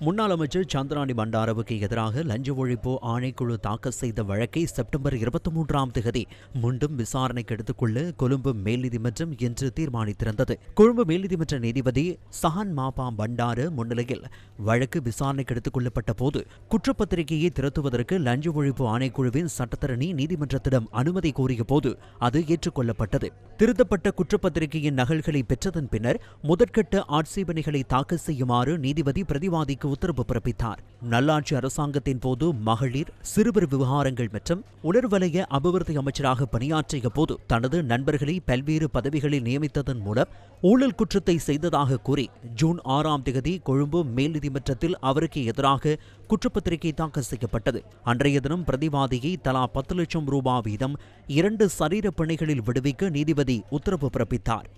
முன்னாள் அமைச்சர் சந்திராணி பண்டாரவுக்கு எதிராக லஞ்ச ஒழிப்பு ஆணைக்குழு தாக்கல் செய்த வழக்கை செப்டம்பர் இருபத்தி மூன்றாம் தேதி மீண்டும் விசாரணைக்கு எடுத்துக்கொள்ள கொழும்பு மேல் நீதிமன்றம் இன்று தீர்மானித்திருந்தது. கொழும்பு மேல் நீதிமன்ற நீதிபதி சஹான் மாபா பண்டார முன்னிலையில் வழக்கு விசாரணைக்கு எடுத்துக் கொள்ளப்பட்ட போது குற்றப்பத்திரிகையை திரட்டுவதற்கு லஞ்ச ஒழிப்பு ஆணைக்குழுவின் சட்டத்தரணி நீதிமன்றத்திடம் அனுமதி கோரிய போது அது ஏற்றுக்கொள்ளப்பட்டது. திருத்தப்பட்ட குற்றப்பத்திரிகையின் நகல்களை பெற்றதன் பின்னர் முதற்கட்ட ஆட்சேபனைகளை தாக்கல் செய்யுமாறு நீதிபதி பிரதிவாதிக்கு உத்தரவு பிறப்பித்தார். நல்லாட்சி அரசாங்கத்தின் போது மகளிர் சிறுவர் விவகாரங்கள் மற்றும் உலர்வலய அபிவிருத்தி அமைச்சராக பணியாற்றிய போது தனது நண்பர்களை பல்வேறு பதவிகளில் நியமித்ததன் மூலம் ஊழல் குற்றத்தை செய்ததாக கூறி ஜூன் ஆறாம் தேதி கொழும்பு மேல் நீதிமன்றத்தில் அவருக்கு எதிராக குற்றப்பத்திரிகை தாக்கல் செய்யப்பட்டது. அன்றைய தினம் பிரதிவாதியை தலா பத்து லட்சம் ரூபாய் வீதம் இரண்டு சரீர பிணைகளில் விடுவிக்க நீதிபதி உத்தரவு பிறப்பித்தார்.